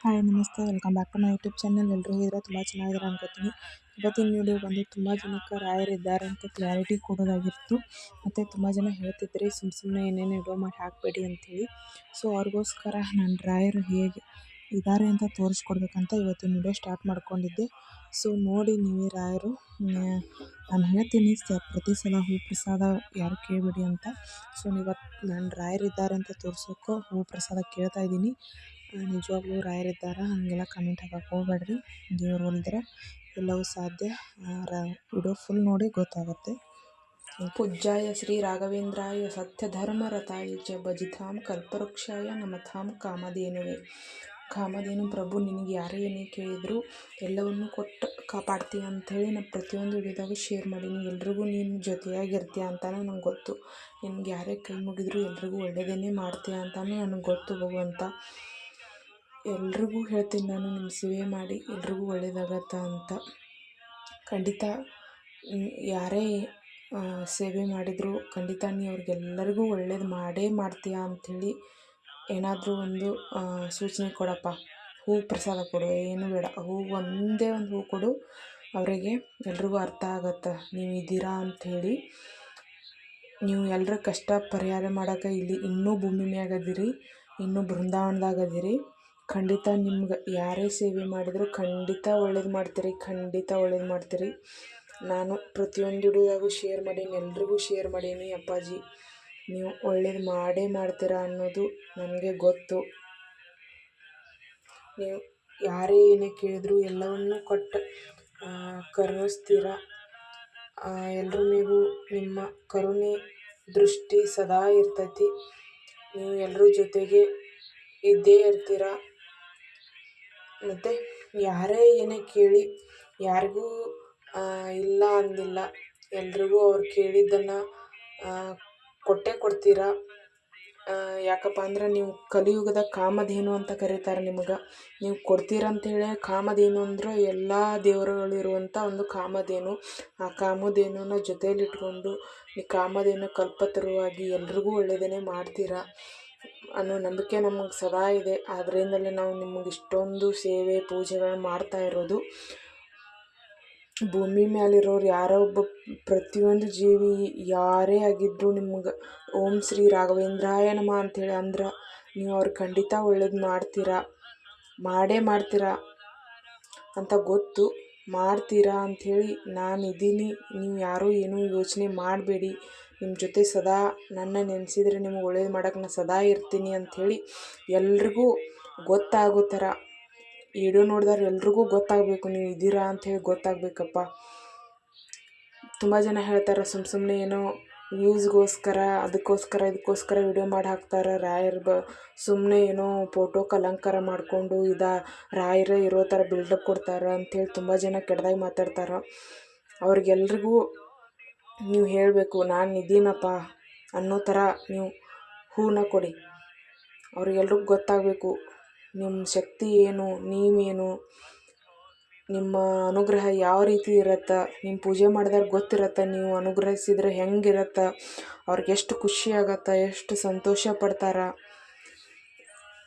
Hi ನಮಸ್ತೆ welcome back to my YouTube channel ಎಲ್ಲರೂ ಇದ್ರೆ ತುಂಬ ಚೆನ್ನಾಗಿದ್ದಾರೆ ಅನ್ಕೋತೀನಿ ಇವತ್ತಿನ ವಿಡಿಯೋ ಬಂದು ತುಂಬ ಜನಕ್ಕೆ ರಾಯರಿದ್ದಾರೆ ಅಂತ ಕ್ಲಾರಿಟಿ ಕೊಡೋದಾಗಿತ್ತು ಮತ್ತು ತುಂಬ ಜನ ಹೇಳ್ತಿದ್ರಿ ಸುಮ್ಮ ಸುಮ್ಮನೆ ಏನೇನು ವಿಡಿಯೋ ಮಾಡಿ ಹಾಕಬೇಡಿ ಅಂಥೇಳಿ ಸೊ ಅವ್ರಿಗೋಸ್ಕರ ನಾನು ರಾಯರು ಹೇಗೆ ಇದ್ದಾರೆ ಅಂತ ತೋರಿಸ್ಕೊಡ್ಬೇಕಂತ ಇವತ್ತಿನ ವಿಡಿಯೋ ಸ್ಟಾರ್ಟ್ ಮಾಡ್ಕೊಂಡಿದ್ದೆ. ಸೊ ನೋಡಿ ನೀವೇ ರಾಯರು. ನಾನು ಹೇಳ್ತೀನಿ, ಸ, ಪ್ರತಿ ಸಲ ಹೂ ಪ್ರಸಾದ ಯಾರು ಕೇಳಬೇಡಿ ಅಂತ. ಸೊ ಇವತ್ತು ನಾನು ರಾಯರಿದ್ದಾರೆ ಅಂತ ತೋರಿಸೋಕೆ ಹೂ ಪ್ರಸಾದ ಕೇಳ್ತಾ ಇದ್ದೀನಿ. ನಿಜವಾಗ್ಲೂ ರಾಯರಿದ್ದಾರೆ? ಹಾಗೆಲ್ಲ ಕಮೆಂಟ್ ಹಾಕಕ್ಕೆ ಹೋಗ್ಬೇಡ್ರಿ. ದೇವರು ಒಂದರೆ ಎಲ್ಲವೂ ಸಾಧ್ಯ. ವಿಡಿಯೋ ಫುಲ್ ನೋಡಿ ಗೊತ್ತಾಗುತ್ತೆ. ಪೂಜ್ಯಾಯ ಶ್ರೀ ರಾಘವೇಂದ್ರಾಯ ಸತ್ಯಧರ್ಮರತಾಯ ಚ ಭಜಿತಾಂ ಕಲ್ಪವೃಕ್ಷಾಯ ನಮತಾಂ ಕಾಮಧೇನುವೆ. ಕಾಮಧೇನು ಪ್ರಭು, ನಿನಗೆ ಯಾರೇ ಏನೇ ಕೇಳಿದರೂ ಎಲ್ಲವನ್ನು ಕೊಟ್ಟು ಕಾಪಾಡ್ತೀಯ ಅಂಥೇಳಿ ನಾನು ಪ್ರತಿಯೊಂದು ವಿಡಿಯೋದಾಗ ಶೇರ್ ಮಾಡೀನಿ. ಎಲ್ರಿಗೂ ನೀನು ಜೊತೆಯಾಗಿರ್ತೀಯ ಅಂತಲೂ ನಂಗೆ ಗೊತ್ತು. ನಿನ್ಗೆ ಯಾರೇ ಕೈ ಮುಗಿದ್ರು ಎಲ್ರಿಗೂ ಒಳ್ಳೆಯದನ್ನೇ ಮಾಡ್ತೀಯ ಅಂತಲೂ ನನಗೆ ಗೊತ್ತು ಭಗವಂತ. ಎಲ್ರಿಗೂ ಹೇಳ್ತೀನಿ ನಾನು ನಿಮ್ಮ ಸೇವೆ ಮಾಡಿ ಎಲ್ರಿಗೂ ಒಳ್ಳೇದಾಗತ್ತೆ ಅಂತ. ಖಂಡಿತ ಯಾರೇ ಸೇವೆ ಮಾಡಿದರೂ ಖಂಡಿತ ನೀ ಅವ್ರಿಗೆಲ್ಲರಿಗೂ ಒಳ್ಳೇದು ಮಾಡೇ ಮಾಡ್ತೀಯ ಅಂಥೇಳಿ ಏನಾದರೂ ಒಂದು ಸೂಚನೆ ಕೊಡಪ್ಪ. ಹೂ ಪ್ರಸಾದ ಕೊಡು, ಏನು ಬೇಡ. ಹೂ ಒಂದೇ ಒಂದು ಹೂ ಕೊಡು. ಅವರಿಗೆ ಎಲ್ರಿಗೂ ಅರ್ಥ ಆಗತ್ತೆ. ನೀವು ಇದ್ದೀರಾ ಅಂಥೇಳಿ. ನೀವು ಎಲ್ಲರ ಕಷ್ಟ ಪರಿಹಾರ ಮಾಡೋಕೆ ಇಲ್ಲಿ ಇನ್ನೂ ಭೂಮಿ ಮ್ಯಾಗ ಅದೀರಿ ಇನ್ನೂ ಬೃಂದಾವನದಾಗ ಅದೀರಿ ಖಂಡಿತ ನಿಮ್ಗೆ ಯಾರೇ ಸೇವೆ ಮಾಡಿದರೂ ಖಂಡಿತ ಒಳ್ಳೇದು ಮಾಡ್ತೀರಿ, ಖಂಡಿತ ಒಳ್ಳೇದು ಮಾಡ್ತೀರಿ. ನಾನು ಪ್ರತಿಯೊಂದು ವಿಡಿಯೋದಾಗೂ ಶೇರ್ ಮಾಡೀನಿ, ಎಲ್ರಿಗೂ ಶೇರ್ ಮಾಡೀನಿ ಅಪ್ಪಾಜಿ. ನೀವು ಒಳ್ಳೇದು ಮಾಡೇ ಮಾಡ್ತೀರಾ ಅನ್ನೋದು ನನಗೆ ಗೊತ್ತು. ನೀವು ಯಾರೇ ಏನೇ ಕೇಳಿದ್ರು ಎಲ್ಲವನ್ನೂ ಕೊಟ್ಟು ಕರುಣಿಸ್ತೀರ? ಎಲ್ಲರ ಮೇಗೂ ನಿಮ್ಮ ಕರುಣೆ ದೃಷ್ಟಿ ಸದಾ ಇರ್ತೈತಿ. ನೀವು ಎಲ್ಲರ ಜೊತೆಗೆ ಇದ್ದೇ ಇರ್ತೀರ? ಮತ್ತು ಯಾರೇ ಏನೇ ಕೇಳಿ, ಯಾರಿಗೂ ಇಲ್ಲ ಅಂದಿಲ್ಲ, ಎಲ್ರಿಗೂ ಅವ್ರು ಕೇಳಿದ್ದನ್ನು ಕೊಟ್ಟೇ ಕೊಡ್ತೀರಾ? ಯಾಕಪ್ಪ ಅಂದ್ರೆ ನೀವು ಕಲಿಯುಗದ ಕಾಮಧೇನು ಅಂತ ಕರೀತಾರೆ ನಿಮಗೆ. ನೀವು ಕೊಡ್ತೀರ ಅಂತೇಳಿ ಕಾಮಧೇನು ಅಂದ್ರೆ ಎಲ್ಲ ದೇವರುಗಳಿರುವಂಥ ಒಂದು ಕಾಮಧೇನು. ಆ ಕಾಮಧೇನುನ ಜೊತೆಯಲ್ಲಿಟ್ಕೊಂಡು ಈ ಕಾಮಧೇನು ಕಲ್ಪತರುವಾಗಿ ಎಲ್ರಿಗೂ ಒಳ್ಳೆಯದನ್ನೇ ಮಾಡ್ತೀರಾ? ಅನ್ನೋ ನಂಬಿಕೆ ನಮಗೆ ಸದಾ ಇದೆ. ಆದ್ದರಿಂದಲೇ ನಾವು ನಿಮಗೆ ಇಷ್ಟೊಂದು ಸೇವೆ ಪೂಜೆಗಳನ್ನ ಮಾಡ್ತಾ ಇರೋದು. ಭೂಮಿ ಮ್ಯಾಲಿರೋರು ಯಾರೋ ಒಬ್ಬ ಪ್ರತಿಯೊಂದು ಜೀವಿ ಯಾರೇ ಆಗಿದ್ದರೂ ನಿಮ್ಗೆ ಓಂ ಶ್ರೀ ರಾಘವೇಂದ್ರಾಯ ನಮಃ ಅಂಥೇಳಿ ಅಂದ್ರೆ ನೀವು ಅವ್ರು ಖಂಡಿತ ಒಳ್ಳೇದು ಮಾಡ್ತೀರಾ, ಮಾಡೇ ಮಾಡ್ತೀರಾ ಅಂತ ಗೊತ್ತು ಮಾಡ್ತೀರಾ ಅಂಥೇಳಿ ನಾನು ಇದ್ದೀನಿ ನೀವು ಯಾರೂ ಏನೂ ಯೋಚನೆ ಮಾಡಬೇಡಿ ನಿಮ್ಮ ಜೊತೆ ಸದಾ ನನ್ನ ನೆನೆಸಿದ್ರೆ ನಿಮ್ಗೆ ಒಳ್ಳೇದು ಮಾಡೋಕೆ ನಾನು ಸದಾ ಇರ್ತೀನಿ ಅಂಥೇಳಿ ಎಲ್ರಿಗೂ ಗೊತ್ತಾಗೋ ಥರ ವಿಡಿಯೋ ನೋಡಿದವ್ರು ಎಲ್ರಿಗೂ ಗೊತ್ತಾಗಬೇಕು, ನೀವು ಇದ್ದೀರಾ ಅಂಥೇಳಿ ಗೊತ್ತಾಗಬೇಕಪ್ಪ. ತುಂಬ ಜನ ಹೇಳ್ತಾರೆ ಸುಮ್ಮ ಸುಮ್ಮನೆ ಏನೋ ವ್ಯೂಸ್ಗೋಸ್ಕರ ಅದಕ್ಕೋಸ್ಕರ, ಇದಕ್ಕೋಸ್ಕರ ವಿಡಿಯೋ ಮಾಡಿ ಹಾಕ್ತಾರೆ. ರಾಯರ್ ಬ ಸುಮ್ಮನೆ ಏನೋ ಫೋಟೋಕ್ಕೆ ಅಲಂಕಾರ ಮಾಡಿಕೊಂಡು ಇದ, ರಾಯರೇ ಇರೋ ಥರ ಬಿಲ್ಡಪ್ ಕೊಡ್ತಾರೆ ಅಂಥೇಳಿ ತುಂಬ ಜನ ಕೆಡ್ದಾಗಿ ಮಾತಾಡ್ತಾರೆ. ಅವ್ರಿಗೆಲ್ರಿಗೂ ನೀವು ಹೇಳಬೇಕು, ನಾನು ಇದ್ದೀನಪ್ಪ ಅನ್ನೋ ಥರ ನೀವು ಹೂನ ಕೊಡಿ. ಅವ್ರಿಗೆಲ್ರಿಗೂ ಗೊತ್ತಾಗಬೇಕು. ನಿಮ್ಮ ಶಕ್ತಿ ಏನು, ನೀವೇನು, ನಿಮ್ಮ ಅನುಗ್ರಹ ಯಾವ ರೀತಿ ಇರತ್ತೆ ನಿಮ್ಮ ಪೂಜೆ ಮಾಡ್ದಾಗ ಗೊತ್ತಿರತ್ತೆ, ನೀವು ಅನುಗ್ರಹಿಸಿದ್ರೆ ಹೆಂಗಿರತ್ತೆ, ಅವ್ರಿಗೆ ಎಷ್ಟು ಖುಷಿ ಆಗತ್ತೆ, ಎಷ್ಟು ಸಂತೋಷ ಪಡ್ತಾರೆ.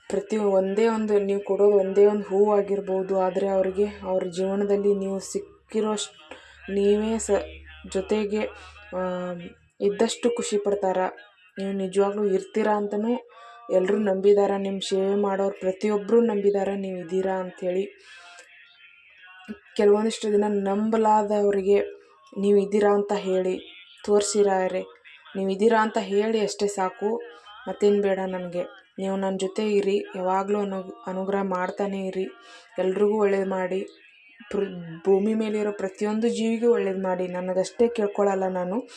ಪ್ರತಿ ಒಂದೇ ಒಂದು, ನೀವು ಕೊಡೋದು ಒಂದೇ ಒಂದು ಹೂವು ಆಗಿರ್ಬೋದು, ಆದರೆ ಅವರಿಗೆ ಅವ್ರ ಜೀವನದಲ್ಲಿ ನೀವು ಸಿಕ್ಕಿರೋಷ್ಟು, ನೀವೇ ಸ, ಜೊತೆಗೆ ಇದ್ದಷ್ಟು ಖುಷಿ ಪಡ್ತಾರೆ. ನೀವು ನಿಜವಾಗ್ಲೂ ಇರ್ತೀರಾ ಅಂತಲೂ ಎಲ್ಲರೂ ನಂಬಿದ್ದಾರೆ ನಿಮ್ಮ ಸೇವೆ ಮಾಡೋರು ಪ್ರತಿಯೊಬ್ಬರೂ ನಂಬಿದ್ದಾರೆ ನೀವು ಇದ್ದೀರಾ ಅಂಥೇಳಿ ಕೆಲವೊಂದಿಷ್ಟು ದಿನ ನಂಬಲಾದವರಿಗೆ ನೀವು ಇದ್ದೀರಾ ಅಂತ ಹೇಳಿ ತೋರಿಸಿರಾರೆ ನೀವು ಇದ್ದೀರಾ ಅಂತ ಹೇಳಿ ಅಷ್ಟೇ ಸಾಕು. ಮತ್ತೇನು ಬೇಡ ನನಗೆ ನೀವು ನನ್ನ ಜೊತೆ ಇರಿ, ಯಾವಾಗಲೂ ಅನು, ಅನುಗ್ರಹ ಮಾಡ್ತಾನೇ ಇರಿ. ಎಲ್ರಿಗೂ ಒಳ್ಳೇದು ಮಾಡಿ. ಪ್ರ, ಭೂಮಿ ಮೇಲಿರೋ ಪ್ರತಿಯೊಂದು ಜೀವಿಗೂ ಒಳ್ಳೇದು ಮಾಡಿ. ನನಗಷ್ಟೇ ಕೇಳ್ಕೊಳ್ಳಲ್ಲ ನಾನು.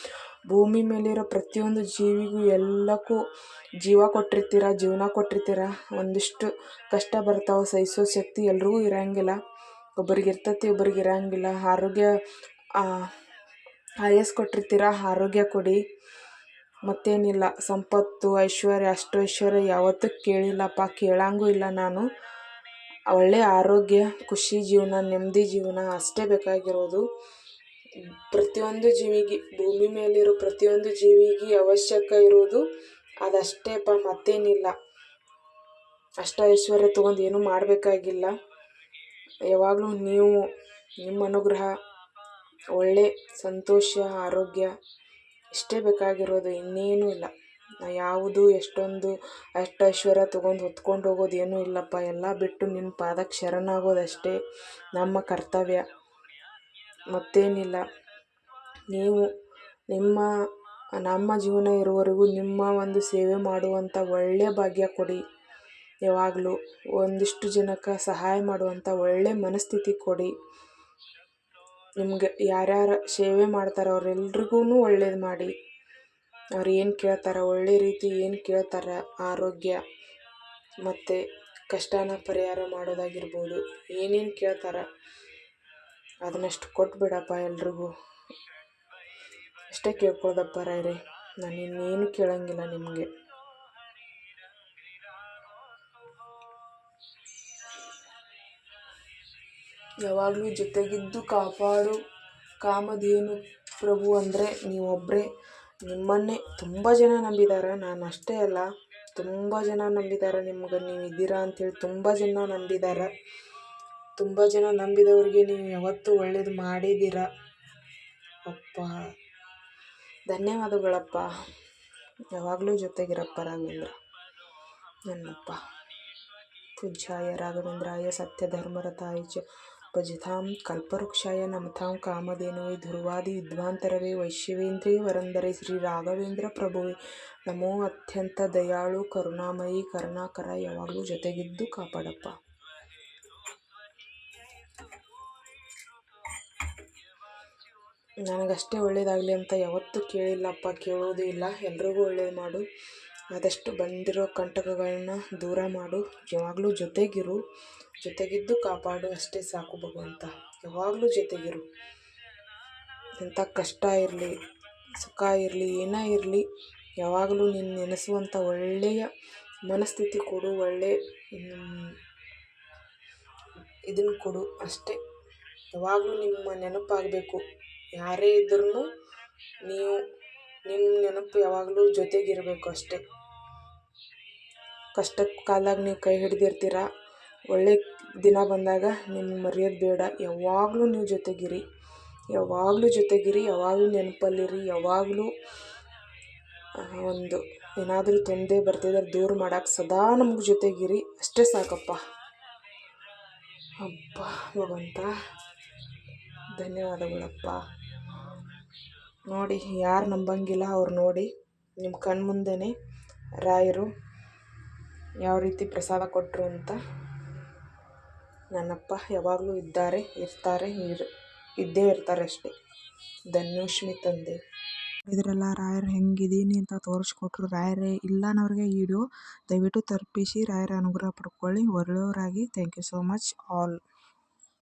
ಭೂಮಿ ಮೇಲಿರೋ ಪ್ರತಿಯೊಂದು ಜೀವಿಗೂ ಎಲ್ಲಕ್ಕೂ ಜೀವ ಕೊಟ್ಟಿರ್ತೀರ, ಜೀವನ ಕೊಟ್ಟಿರ್ತೀರ? ಒಂದಿಷ್ಟು ಕಷ್ಟ ಬರ್ತಾವೆ, ಸಹಿಸೋ ಶಕ್ತಿ ಎಲ್ರಿಗೂ ಇರೋಂಗಿಲ್ಲ. ಒಬ್ಬರಿಗೆ ಇರ್ತೈತಿ ಒಬ್ಬರಿಗೆ ಇರೋಂಗಿಲ್ಲ. ಆರೋಗ್ಯ ಆಯಸ್ ಕೊಟ್ಟಿರ್ತೀರ? ಆರೋಗ್ಯ ಕೊಡಿ. ಮತ್ತೇನಿಲ್ಲ. ಸಂಪತ್ತು, ಐಶ್ವರ್ಯ, ಅಷ್ಟು ಐಶ್ವರ್ಯ ಯಾವತ್ತೂ ಕೇಳಿಲ್ಲಪ್ಪ. ಕೇಳಂಗೂ ಇಲ್ಲ ನಾನು. ಒಳ್ಳೆಯ ಆರೋಗ್ಯ, ಖುಷಿ ಜೀವನ, ನೆಮ್ಮದಿ ಜೀವನ ಅಷ್ಟೇ ಬೇಕಾಗಿರೋದು. ಪ್ರತಿಯೊಂದು ಜೀವಿಗೆ, ಭೂಮಿ ಮೇಲಿರೋ ಪ್ರತಿಯೊಂದು ಜೀವಿಗೆ ಅವಶ್ಯಕ ಇರೋದು ಅದಷ್ಟೇಪ್ಪ ಮತ್ತೇನಿಲ್ಲ. ಅಷ್ಟ ಐಶ್ವರ್ಯ ತೊಗೊಂಡು ಏನೂ ಮಾಡಬೇಕಾಗಿಲ್ಲ. ಯಾವಾಗಲೂ ನೀವು, ನಿಮ್ಮ ಅನುಗ್ರಹ, ಒಳ್ಳೆ ಸಂತೋಷ, ಆರೋಗ್ಯ ಇಷ್ಟೇ ಬೇಕಾಗಿರೋದು, ಇನ್ನೇನೂ ಇಲ್ಲ. ಯಾವುದು ಎಷ್ಟೊಂದು ಅಷ್ಟು ಐಶ್ವರ್ಯ ತೊಗೊಂಡು ಹೊತ್ಕೊಂಡು ಹೋಗೋದು ಏನೂ ಇಲ್ಲಪ್ಪ. ಎಲ್ಲ ಬಿಟ್ಟು ನಿನ್ನ ಪಾದಕ್ಕೆ ಶರಣಾಗೋದಷ್ಟೇ ನಮ್ಮ ಕರ್ತವ್ಯ. ಮತ್ತೇನಿಲ್ಲ. ನೀವು ನಿಮ್ಮ, ನಮ್ಮ ಜೀವನ ಇರುವವರೆಗೂ ನಿಮ್ಮ ಒಂದು ಸೇವೆ ಮಾಡುವಂಥ ಒಳ್ಳೆಯ ಭಾಗ್ಯ ಕೊಡಿ. ಯಾವಾಗಲೂ ಒಂದಿಷ್ಟು ಜನಕ್ಕೆ ಸಹಾಯ ಮಾಡುವಂಥ ಒಳ್ಳೆಯ ಮನಸ್ಥಿತಿ ಕೊಡಿ. ನಿಮ್ಗೆ ಯಾರ್ಯಾರು ಸೇವೆ ಮಾಡ್ತಾರೋ ಅವರೆಲ್ರಿಗೂ ಒಳ್ಳೇದು ಮಾಡಿ. ಅವ್ರು ಏನು ಕೇಳ್ತಾರೆ, ಒಳ್ಳೆ ರೀತಿ ಏನು ಕೇಳ್ತಾರೆ, ಆರೋಗ್ಯ ಮತ್ತು ಕಷ್ಟನ ಪರಿಹಾರ ಮಾಡೋದಾಗಿರ್ಬೋದು, ಏನೇನು ಕೇಳ್ತಾರೆ ಅದನ್ನಷ್ಟು ಕೊಟ್ಬಿಡಪ್ಪ ಎಲ್ರಿಗೂ. ಅಷ್ಟೇ ಕೇಳ್ಕೊಳ್ದಪ್ಪ ರಾಯರೇ, ನಾನು ಇನ್ನೇನು ಕೇಳೋಂಗಿಲ್ಲ ನಿಮಗೆ. ಯಾವಾಗಲೂ ಜೊತೆಗಿದ್ದು ಕಾಪಾಡು, ಕಾಮಧೇನು ಪ್ರಭು ಅಂದರೆ ನೀವೊಬ್ಬರೇ ನಿಮ್ಮನ್ನೇ ತುಂಬ ಜನ ನಂಬಿದ್ದಾರೆ ನಾನು ಅಷ್ಟೇ ಅಲ್ಲ, ತುಂಬ ಜನ ನಂಬಿದ್ದಾರೆ ನಿಮ್ಗೆ. ನೀವು ಇದ್ದೀರಾ ಹೇಳಿ ತುಂಬ ಜನ ನಂಬಿದ್ದಾರೆ ತುಂಬ ಜನ ನಂಬಿದವ್ರಿಗೆ ನೀವು ಯಾವತ್ತೂ ಒಳ್ಳೇದು ಮಾಡಿದ್ದೀರ ಅಪ್ಪ, ಧನ್ಯವಾದಗಳಪ್ಪ. ಯಾವಾಗಲೂ ಜೊತೆಗಿರಪ್ಪ ರಾಘವೇಂದ್ರ. ನನ್ನಪ್ಪ. ಪೂಜ್ಯಾಯ ರಾಘವೇಂದ್ರಾಯ ತಾಯಿ ಚ ಭಜತಾಂ ಕಲ್ಪವೃಕ್ಷಾಯ ನಮತಾಂ ಕಾಮಧೇನುವೆ ಧ್ರುವಾದಿ ವಿದ್ವಾಂತರವೇ ವೈಶ್ಯವೇಂದ್ರೇ ವರಂದರೆ ಶ್ರೀ ರಾಘವೇಂದ್ರ ಪ್ರಭುವೆ. ನಮೋ ಅತ್ಯಂತ ದಯಾಳು ಕರುಣಾಮಯಿ ಕರುಣಾಕರ ಯಾವಾಗಲೂ ಜೊತೆಗಿದ್ದು ಕಾಪಾಡಪ್ಪ. ನನಗಷ್ಟೇ ಒಳ್ಳೇದಾಗಲಿ ಅಂತ ಯಾವತ್ತೂ ಕೇಳಿಲ್ಲಪ್ಪ, ಕೇಳೋದು ಇಲ್ಲ. ಎಲ್ರಿಗೂ ಒಳ್ಳೇದು ಮಾಡು. ಆದಷ್ಟು ಬಂದಿರೋ ಕಂಟಕಗಳನ್ನ ದೂರ ಮಾಡು. ಯಾವಾಗಲೂ ಜೊತೆಗಿರು. ಜೊತೆಗಿದ್ದು ಕಾಪಾಡು. ಅಷ್ಟೇ ಸಾಕು ಭಗವಂತ. ಯಾವಾಗಲೂ ಜೊತೆಗಿರು. ಎಂಥ ಕಷ್ಟ ಇರಲಿ, ಸುಖ ಇರಲಿ, ಏನೇ ಇರಲಿ, ಯಾವಾಗಲೂ ನೀನು ನೆನೆಸುವಂಥ ಒಳ್ಳೆಯ ಮನಸ್ಥಿತಿ ಕೊಡು. ಒಳ್ಳೆ ಇದನ್ನು ಕೊಡು ಅಷ್ಟೇ. ಯಾವಾಗಲೂ ನಿಮ್ಮ ನೆನಪಾಗಬೇಕು. ಯಾರೇ ಇದ್ರೂ ನೀವು ನಿಮ್ಮ ನೆನಪು ಯಾವಾಗಲೂ ಜೊತೆಗಿರಬೇಕು ಅಷ್ಟೇ. ಕಷ್ಟದ ಕಾಲ್ದಾಗ ನೀವು ಕೈ ಹಿಡ್ದಿರ್ತೀರ? ಒಳ್ಳೆ ದಿನ ಬಂದಾಗ ನಿಮ್ಗೆ ಮರೆಯೋದು ಬೇಡ. ಯಾವಾಗಲೂ ನೀವು ಜೊತೆಗಿರಿ. ಯಾವಾಗಲೂ ಜೊತೆಗಿರಿ, ಯಾವಾಗಲೂ ನೆನಪಲ್ಲಿರಿ, ಯಾವಾಗಲೂ ಒಂದು ಏನಾದರೂ ತೊಂದರೆ ಬರ್ತಿದ್ರೆ ದೂರ ಮಾಡಕ್ಕೆ ಸದಾ ನಮ್ಗೆ ಜೊತೆಗಿರಿ. ಅಷ್ಟೇ ಸಾಕಪ್ಪ. ಅಪ್ಪ ಭಗವಂತ. ಧನ್ಯವಾದಗಳಪ್ಪ. ನೋಡಿ, ಯಾರು ನಂಬಂಗಿಲ್ಲ ಅವ್ರು ನೋಡಿ. ನಿಮ್ಮ ಕಣ್ಣ ಮುಂದೆನೇ ರಾಯರು. ಯಾವ ರೀತಿ ಪ್ರಸಾದ ಕೊಟ್ಟರು ಅಂತ ನನ್ನಪ್ಪ ಯಾವಾಗಲೂ ಇದ್ದಾರೆ, ಇರ್ತಾರೆ, ಇರ್, ಇದ್ದೇ ಇರ್ತಾರೆ ಅಷ್ಟೇ. ಧನ್ಯೋಷ್ಮಿ ತಂದೆ. ಇದರೆಲ್ಲ ರಾಯರು ಹೆಂಗಿದ್ದೀನಿ ಅಂತ ತೋರಿಸ್ಕೊಟ್ರು. ರಾಯರೇ, ಇಲ್ಲ ಅನ್ನೋರಿಗೆ ವಿಡಿಯೋ ದಯವಿಟ್ಟು ತಲುಪಿಸಿ ರಾಯರ ಅನುಗ್ರಹ ಪಡ್ಕೊಳ್ಳಿ. ಒಳ್ಳೆಯವರಾಗಿ. Thank you so much all.